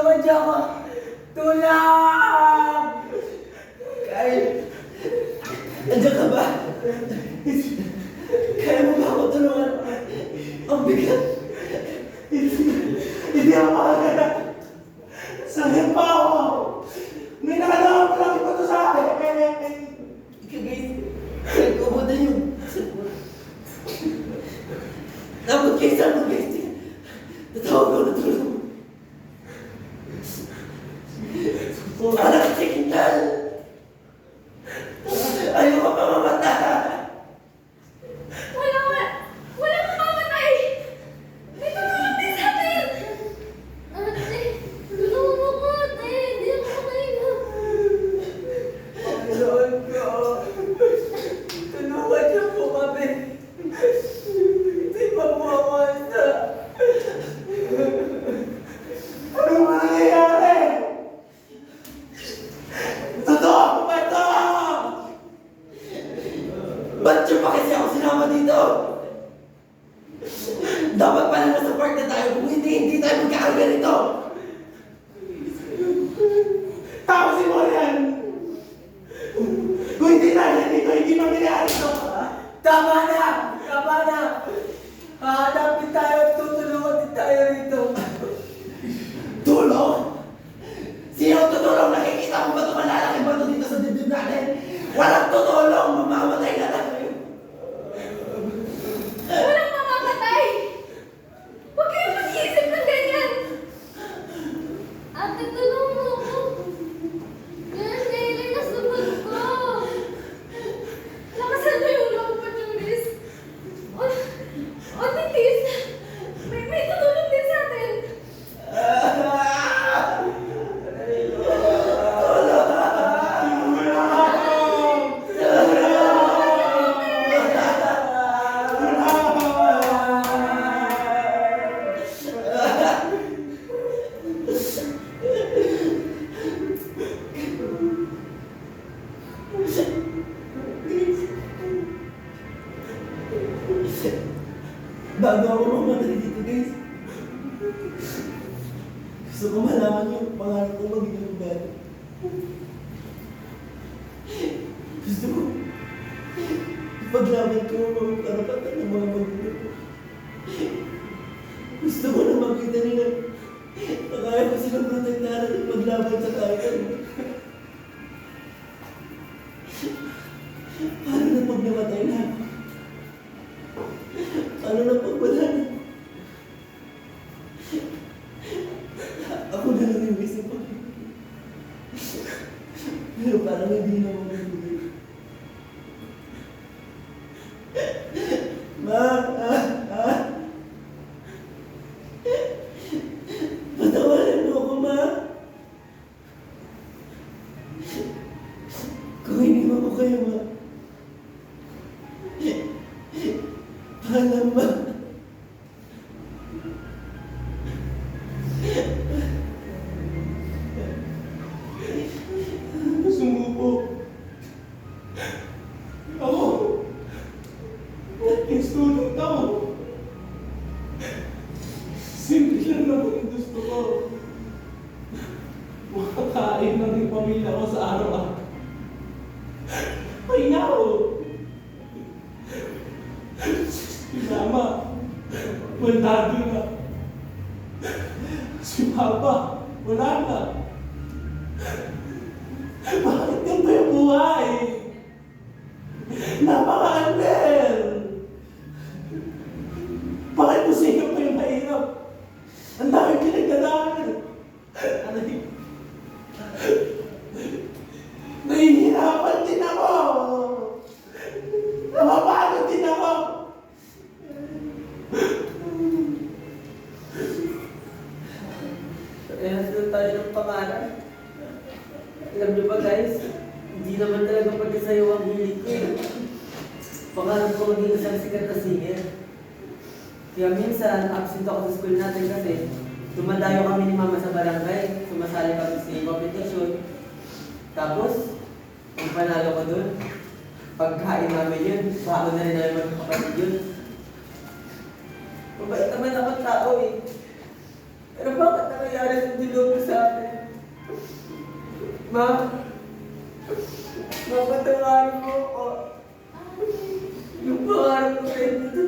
Tumadya ko. Tulak! Kyle, nandiyan ka ba? Kaya mo ba ako tulungan? Ang bigat! কথা বলা Gusto ko malaman yung pangarap ko maging abogado. Gusto ko ipaglaban ko ang mga karapatan ng mga magulang ko. Gusto ko na makita nila na kaya ko silang protektahan hindi na magbibigay. Ma, ah, ah. Patawarin mo ako, ma. Kung iniwan ko kayo, ma. Paalam, ma. Yan na po yung gusto ko. Makakain ng yung pamilya ko sa araw ah. Ay nga. Mama, mandado na. Si Papa, wala na. Bakit ganito yung buhay? Napakaano Pangarap ko maging isang sikat na singer. Kaya minsan, absent ako sa school natin kasi dumadayo kami ni mama sa barangay, sumasali kami sa kompetisyon. Tapos, ang panalo ko dun, pagkain namin yun, bago na rin namin magkakapatid yun. Mabait naman ako tao eh. Pero bakit nangyayari sa dilog sa akin? Ma, mapatawarin mo ako. Yung pangarap ko kayo dito